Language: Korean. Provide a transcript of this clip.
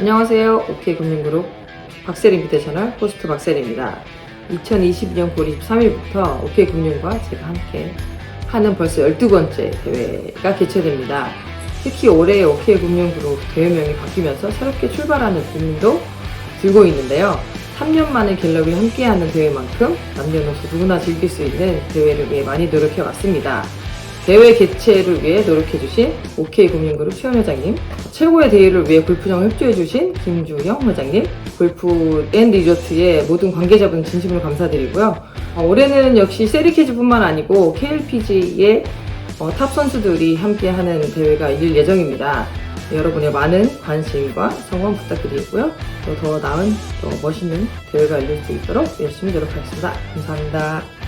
안녕하세요. 오케이 금융그룹 박세리 인비테이셔널 호스트 박세리입니다. 2022년 9월 23일부터 오케이 금융과 제가 함께 하는 벌써 12번째 대회가 개최됩니다. 특히 올해 오케이 금융그룹 대회명이 바뀌면서 새롭게 출발하는 분도 들고 있는데요. 3년 만에 갤럽이 함께하는 대회만큼 남녀노소 누구나 즐길 수 있는 대회를 위해 많이 노력해 왔습니다. 대회 개최를 위해 노력해주신 오케이금융그룹 최원 회장님, 최고의 대회를 위해 골프장을 협조해주신 김주영 회장님, 골프 앤 리조트의 모든 관계자분 진심으로 감사드리고요. 어, 올해는 역시 세리케즈뿐만 아니고 KLPG의 어, 탑 선수들이 함께하는 대회가 있을 예정입니다. 여러분의 많은 관심과 성원 부탁드리고요. 또더 나은 또 멋있는 대회가 열릴 수 있도록 열심히 노력하겠습니다. 감사합니다.